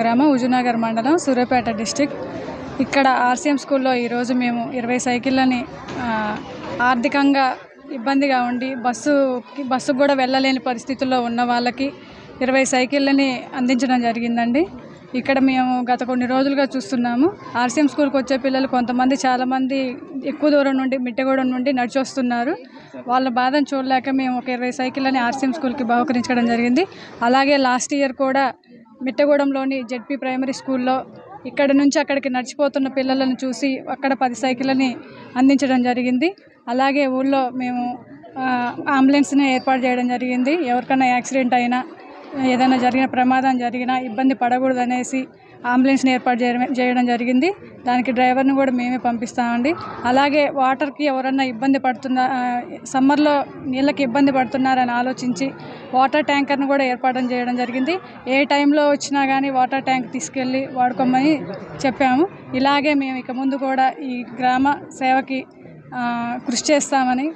గ్రామం హుజూర్నగర్ మండలం సూర్యాపేట డిస్టిక్ ఇక్కడ ఆర్సీఎం స్కూల్లో ఈరోజు మేము ఇరవై సైకిళ్ళని ఆర్థికంగా ఇబ్బందిగా ఉండి బస్సు బస్సుకు కూడా వెళ్ళలేని పరిస్థితుల్లో ఉన్న వాళ్ళకి ఇరవై సైకిళ్ళని అందించడం జరిగిందండి. ఇక్కడ మేము గత కొన్ని రోజులుగా చూస్తున్నాము. ఆర్సీఎం స్కూల్కి వచ్చే పిల్లలు కొంతమంది చాలామంది ఎక్కువ దూరం నుండి మిట్టగూడెం నుండి నడిచి వస్తున్నారు వాళ్ళ బాధను చూడలేక మేము ఒక ఇరవై సైకిళ్ళని ఆర్సీఎం స్కూల్కి బహుకరించడం జరిగింది. అలాగే లాస్ట్ ఇయర్ కూడా మిట్టగూడెంలోని జెడ్పీ ప్రైమరీ స్కూల్లో ఇక్కడ నుంచి అక్కడికి నడిచిపోతున్న పిల్లలను చూసి అక్కడ పది సైకిళ్ళని అందించడం జరిగింది. అలాగే ఊళ్ళో మేము అంబులెన్స్ని ఏర్పాటు చేయడం జరిగింది. ఎవరికైనా యాక్సిడెంట్ అయినా ఏదైనా జరిగిన ప్రమాదం జరిగినా ఇబ్బంది పడకూడదు అనేసి అంబులెన్స్ని ఏర్పాటు చేయడం చేయడం జరిగింది. దానికి డ్రైవర్ని కూడా మేమే పంపిస్తామండి. అలాగే వాటర్కి ఎవరన్నా ఇబ్బంది పడుతున్నా సమ్మర్లో నీళ్ళకి ఇబ్బంది పడుతున్నారని ఆలోచించి వాటర్ ట్యాంకర్ని కూడా ఏర్పాటు చేయడం జరిగింది. ఏ టైంలో వచ్చినా కానీ వాటర్ ట్యాంక్ తీసుకెళ్ళి వాడుకోమని చెప్పాము. ఇలాగే మేము ఇక ముందు కూడా ఈ గ్రామ సేవకి కృషి చేస్తామని